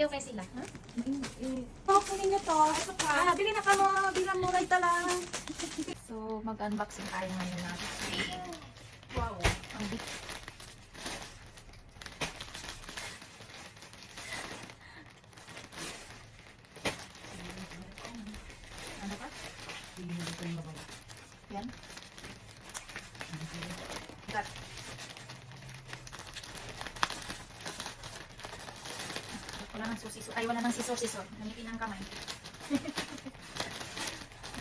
Kayo kay sila, ha? Oh, kunin niyo to. Ito pa. Ah, bili na ka mo. Bilang mo rin tala. So, mag-unboxing tayo ngayon natin. Wow. Ang big. Ano pa? Yan. Got. Wala nang susi. Ay, wala nang sisor-sisor. Gamitin ang kamay.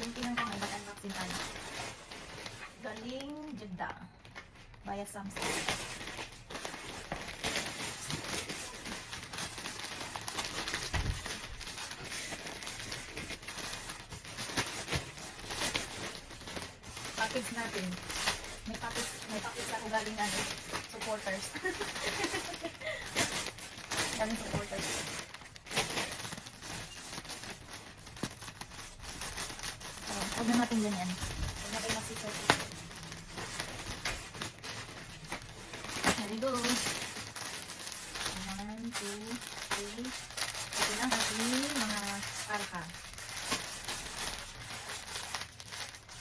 Gamitin ang kamay. Mag-unboxing tayo. Galing Jeddah. Via Samsung. Package natin. May package, may package ako galing ano, supporters. galing supporters. Oh, huwag na natin ganyan. Huwag na tayo magsisot. There we go. One, two, three. Ito na ating mga karka.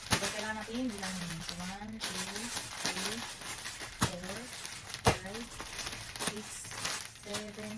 So, kailangan natin bilangin. So, one, two, three, four, five, six, seven,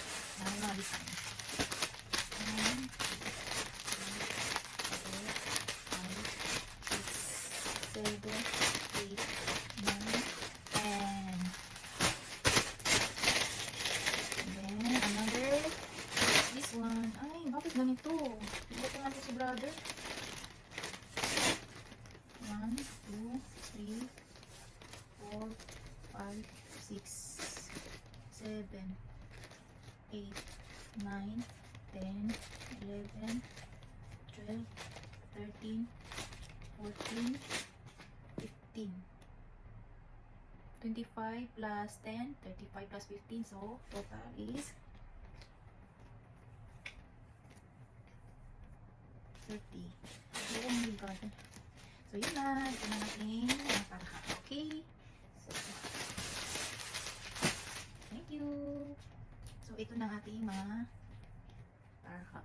mga design. One, two, three, five, six, seven, eight, nine, ten. And then, another, this one. Ay, bakit ganito? Hindi ko nga si brother. One, two, three, four, five, six, seven, eight, nine, ten, eleven, twelve, thirteen, fourteen, fifteen. 25 plus 10, 35 plus 15, so total is 30. Oh my god. So yun na, ito na natin. Okay? So, thank you. So ito na ating mga tarha.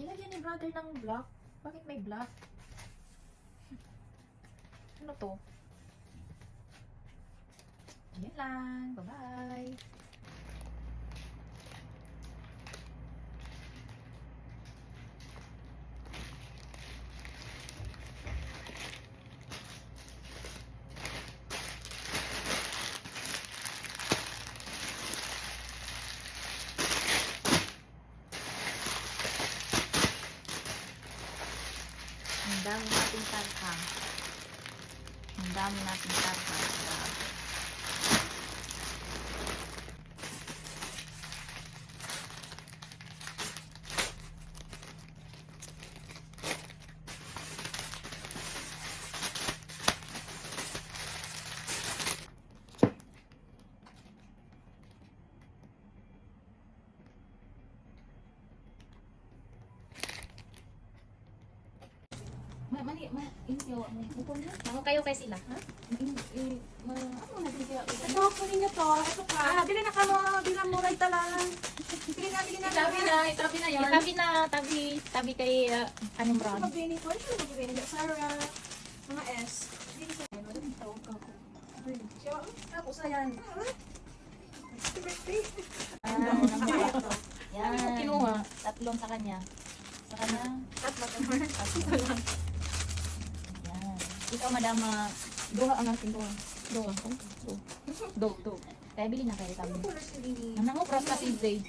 Nilagyan ni brother ng block. Bakit may block? Ano to? Yan lang. Bye-bye. Ang dami nating tarha. Ang dami nating tarha. Grabe. Ako. Ako kayo kay sila, ha? Ma, ano? Ito, kunin niyo to. Ito pa. Ah, bili na ka mo. Bilang mo rin tala. Bili na, bili na. Itabi na, itabi na yun. Tabi na, tabi, tabi kay uh, anong brand? Magbini ko. Ito magbini. Sarah. Mga S. Hindi sa ano. Tawag ka ko. Siya, ako sa yan. Ah, Yan. Kinuha. Tatlong sa kanya. Sa kanya. Tatlo. Tatlo. Ikaw, madama. Duha ang aking duha. Duha. Do. Do, do. Kaya bili na kayo din. Nanangopras ka si Zay.